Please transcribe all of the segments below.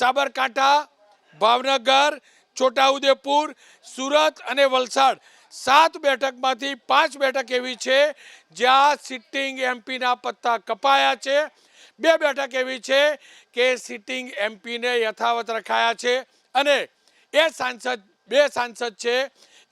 સાબરકાંઠા, ભાવનગર, છોટાઉદેપુર, સુરત અને વલસાડ. સાત બેઠકમાંથી પાંચ બેઠક એવી છે જ્યાં સિટિંગ એમપીના પત્તા કપાયા છે. બે બેઠક એવી છે કે સિટિંગ એમપીને યથાવત રખાયા છે અને એ સાંસદ, બે સાંસદ છે.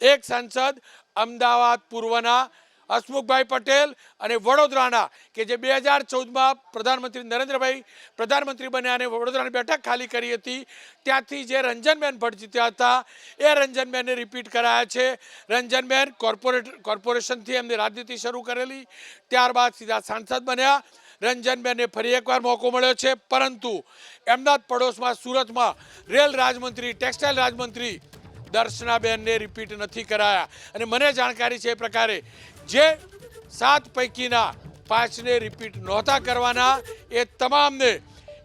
એક સાંસદ અમદાવાદ પૂર્વના હસમુખભાઈ પટેલ અને વડોદરાના કે જે બે હજાર ચૌદમાં પ્રધાનમંત્રી નરેન્દ્રભાઈ પ્રધાનમંત્રી બન્યા અને વડોદરાની બેઠક ખાલી કરી હતી, ત્યાંથી જે રંજનબેન ભટ્ટ જીત્યા હતા, એ રંજનબેનને રિપીટ કરાયા છે. રંજનબેન કોર્પોરેટ કોર્પોરેશનથી એમની રાજનીતિ શરૂ કરેલી, ત્યારબાદ સીધા સાંસદ બન્યા. રંજનબેનને ફરી એકવાર મોકો મળ્યો છે. પરંતુ એમના જ પડોશમાં, સુરતમાં રેલ રાજમંત્રી, ટેક્સટાઇલ રાજમંત્રી દર્શનાબેનને રિપીટ નથી કરાયા. અને મને જાણકારી છે એ પ્રકારે જે સાત પૈકીના પાંચને રિપીટ નહોતા કરવાના, એ તમામને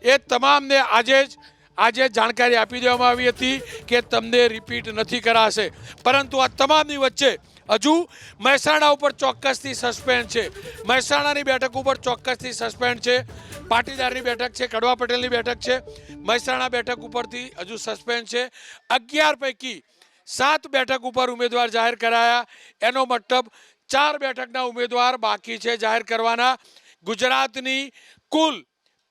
એ તમામને આજે જ, આજે જાણકારી આપી દેવામાં આવી હતી કે તમને રિપીટ નથી કરાશે. પરંતુ આ તમામની વચ્ચે હજુ મહેસાણા ઉપર ચોક્કસથી સસ્પેન્ડ છે. મહેસાણાની બેઠક ઉપર ચોક્કસથી સસ્પેન્ડ છે. પાટીદારની બેઠક છે, કડવા પટેલની બેઠક છે, મહેસાણા બેઠક ઉપરથી હજુ સસ્પેન્ડ છે. અગિયાર પૈકી સાત બેઠક ઉપર ઉમેદવાર જાહેર કરાયા. એનો મતલબ ચાર બેઠકના ઉમેદવાર બાકી છે જાહેર કરવાના. ગુજરાતની કુલ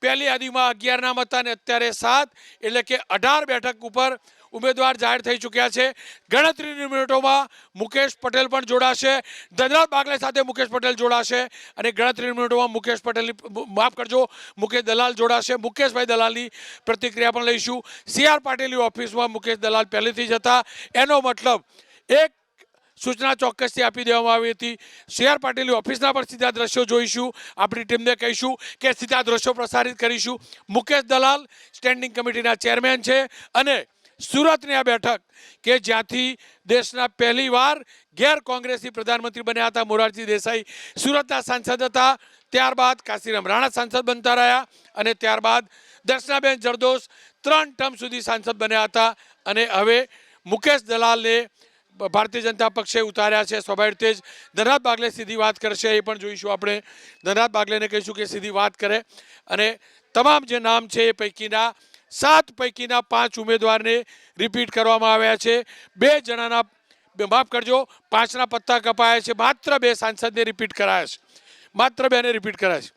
પહેલી યાદીમાં અગિયારના હતા અને અત્યારે સાત, એટલે કે અઢાર બેઠક ઉપર ઉમેદવાર જાહેર થઈ ચૂક્યા છે. ગણતરીની મિનિટોમાં મુકેશ પટેલ પણ જોડાશે. ધનરાજ બાગલે સાથે મુકેશ પટેલ જોડાશે અને ગણતરીની મિનિટોમાં મુકેશ પટેલની માફ કરજો, મુકેશ દલાલ જોડાશે. મુકેશભાઈ દલાલની પ્રતિક્રિયા પણ લઈશું. સી આર પાટીલની ઓફિસમાં મુકેશ દલાલ પહેલેથી જ હતા. એનો મતલબ એક સૂચના ચોક્કસથી આપી દેવામાં આવી હતી. સી આર પાટીલની ઓફિસના પણ સીધા દ્રશ્યો જોઈશું. આપણી ટીમને કહીશું કે સીધા દ્રશ્યો પ્રસારિત કરીશું. મુકેશ દલાલ સ્ટેન્ડિંગ કમિટીના ચેરમેન છે અને સુરતની આ બેઠક કે જ્યાંથી દેશના પહેલીવાર ગેર કોંગ્રેસી પ્રધાનમંત્રી બન્યા હતા મોરારજી દેસાઈ. સુરતના સાંસદ હતા, ત્યારબાદ કાશીરામ રાણા સાંસદ બનતા રહ્યા અને ત્યારબાદ દર્શનાબેન જરદોશ ત્રણ ટર્મ સુધી સાંસદ બન્યા હતા અને હવે મુકેશ દલાલને ભારતીય જનતા પક્ષે ઉતાર્યા છે. સ્વાભાવિક રીતે જ ધનરાજ બાગલે સીધી વાત કરશે એ પણ જોઈશું આપણે. ધનરાજ બાગલેને કહીશું કે સીધી વાત કરે અને તમામ જે નામ છે એ પૈકીના સાત પૈકીના પાંચ ઉમેદવારને રિપીટ કરવામાં આવ્યા છે. બે જણાના, માફ કરજો, પાંચના પત્તા કપાયા છે. માત્ર બે સાંસદને રિપીટ કરાયા છે. માત્ર બેને રિપીટ કરાયા છે.